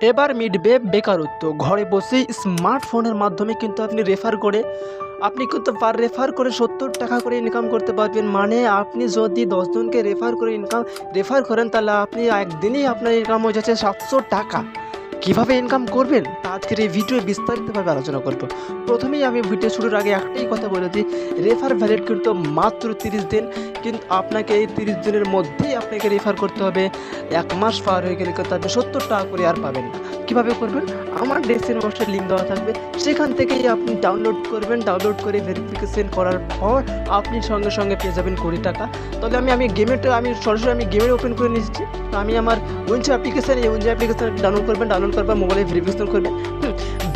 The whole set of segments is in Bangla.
এবার মিটবে বেকারত্ব। ঘরে বসেই স্মার্টফোনের মাধ্যমে কিন্তু আপনি রেফার করে, আপনি কিন্তু পার রেফার করে সত্তর টাকা করে ইনকাম করতে পারবেন। মানে আপনি যদি দশজনকে রেফার করে ইনকাম রেফার করেন, তাহলে আপনি একদিনই আপনার ইনকাম হয়ে যাচ্ছে সাতশো টাকা। কীভাবে ইনকাম করবেন? তা আজকের এই ভিডিও বিস্তারিতভাবে আলোচনা করব। প্রথমেই আমি ভিডিও শুরুর আগে একটাই কথা বলে দিই রেফার ভ্যালিড কিন্তু মাত্র তিরিশ দিন, কিন্তু আপনাকে এই তিরিশ দিনের মধ্যেই আপনাকে রেফার করতে হবে। এক মাস পার হয়ে গেলে কিন্তু আপনি সত্তর টাকা করে আর পাবেন না। কীভাবে করবেন? আমার ডেসক্রিপশন বক্সের লিঙ্ক দেওয়া থাকবে। সেখান থেকেই আপনি ডাউনলোড করবেন। ডাউনলোড করে ভেরিফিকেশন করার পর আপনি সঙ্গে সঙ্গে পেয়ে যাবেন কুড়ি টাকা। তাহলে আমি আমি গেমেরটা আমি সরাসরি আমি গেমের ওপেন করে নিচ্ছি তো আমি আমার উইঞ্চো অ্যাপ্লিকেশান এই উইঞ্চো অ্যাপ্লিকেশান ডাউনলোড করবেন ডাউনলোড করবেন মোবাইলে ভেরিফিকেশন করবেন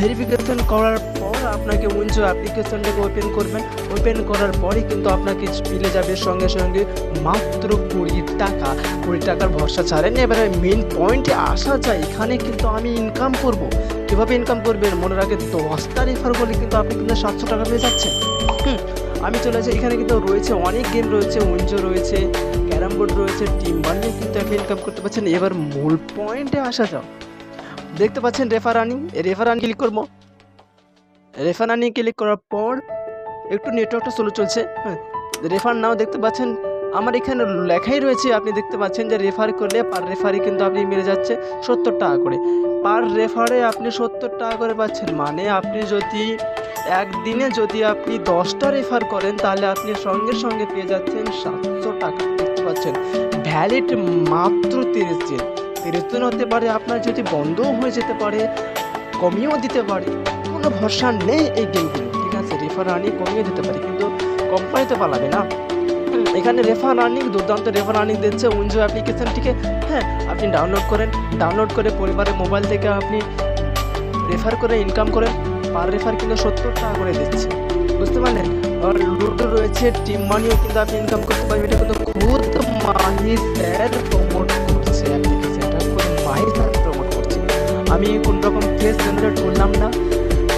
ভেরিফিকেশন করার পর আপনাকে উইঞ্চো অ্যাপ্লিকেশনটাকে ওপেন করবেন। ওপেন করার পরই কিন্তু আপনাকে মিলে যাবে সঙ্গে সঙ্গে মাত্র কুড়ি টাকা। কুড়ি টাকার ভরসা ছাড়েন। এবারে মেন পয়েন্টে আসা যায়, এখানে কিন্তু আমি ইনকাম করব। কীভাবে ইনকাম করবেন? মনে রাখে দশটা রেফার করলে কিন্তু আপনি কিন্তু সাতশো টাকা পেয়ে যাচ্ছেন। আমি চলে যাই এখানে কিন্তু রয়েছে অনেক গেম রয়েছে। উইঞ্জো রয়েছে, ক্যারাম বোর্ড রয়েছে টিম বানিয়ে কিন্তু আপনি ইনকাম করতে পারছেন। এবার মূল পয়েন্টে আসা যাও দেখতে পাচ্ছেন refer running? Refer running click করব। রেফার রানিং ক্লিক করার পর একটু নেটওয়ার্কটা স্লো চলছে। হ্যাঁ রেফার নাও দেখতে পাচ্ছেন, আমার এখানে লেখাই রয়েছে, আপনি দেখতে পাচ্ছেন যে রেফার করলে পার রেফারি কিন্তু আপনি মিলে যাচ্ছে সত্তর টাকা করে। পার রেফারে আপনি সত্তর টাকা করে পাচ্ছেন মানে আপনি যদি একদিনে যদি আপনি দশটা রেফার করেন, তাহলে আপনি সঙ্গে সঙ্গে পেয়ে যাচ্ছেন সাতশো টাকা। দেখতে পাচ্ছেন ভ্যালিড মাত্র তিরিশ দিন। দিন হতে পারে, আপনার যদি বন্ধও হয়ে যেতে পারে কমিয়েও দিতে পারে, কোনো ভরসা নেই এই গেমগুলো ঠিক আছে রেফার রানিং কমিয়ে দিতে পারে, কিন্তু কোম্পানিতে পালাবে না। এখানে রেফার রানিং দুর্দান্ত রেফার রানিং দিচ্ছে উইঞ্জো অ্যাপ্লিকেশনটিকে হ্যাঁ আপনি ডাউনলোড করেন ডাউনলোড করে পরিবারের মোবাইল থেকে আপনি রেফার করে ইনকাম করেন পার রেফার কিন্তু সত্তর টাকা করে দিচ্ছে। বুঝতে পারলেন? আর লুডো রয়েছে টিম মানিও কিন্তু আপনি ইনকাম করতে পারবেন, এটা কিন্তু খুব মানি স্যার রকম ফেস জেনারেট করলাম না।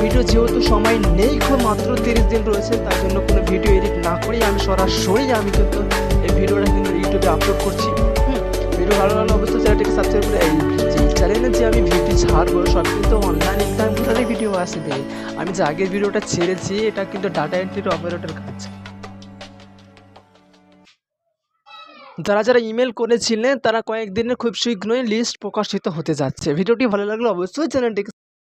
ভিডিও যেহেতু সময় নেই খুব মাত্র তিরিশ দিন রয়েছে, তার জন্য কোনো ভিডিও এডিট না করেই আমি সরাসরি আমি কিন্তু এই ভিডিওটা কিন্তু ইউটিউবে আপলোড করছি। ভিডিও ভালো ভালো অবশ্যই চ্যানেলটিকে সাবস্ক্রাইব করে, এই চ্যানেলে যে আমি ভিডিও ছাড়বো, সব কিন্তু অনলাইন ইনকাম ভিডিও আসবে আমি যে আগের ভিডিওটা ছেড়েছি, এটা কিন্তু ডাটা এন্ট্রির অপারেটর কাজ যারা যারা ইমেল করেছিলেন, তারা কয়েকদিনের খুব শীঘ্রই লিস্ট প্রকাশিত হতে যাচ্ছে। ভিডিওটি ভালো লাগলে অবশ্যই চ্যানেলটিকে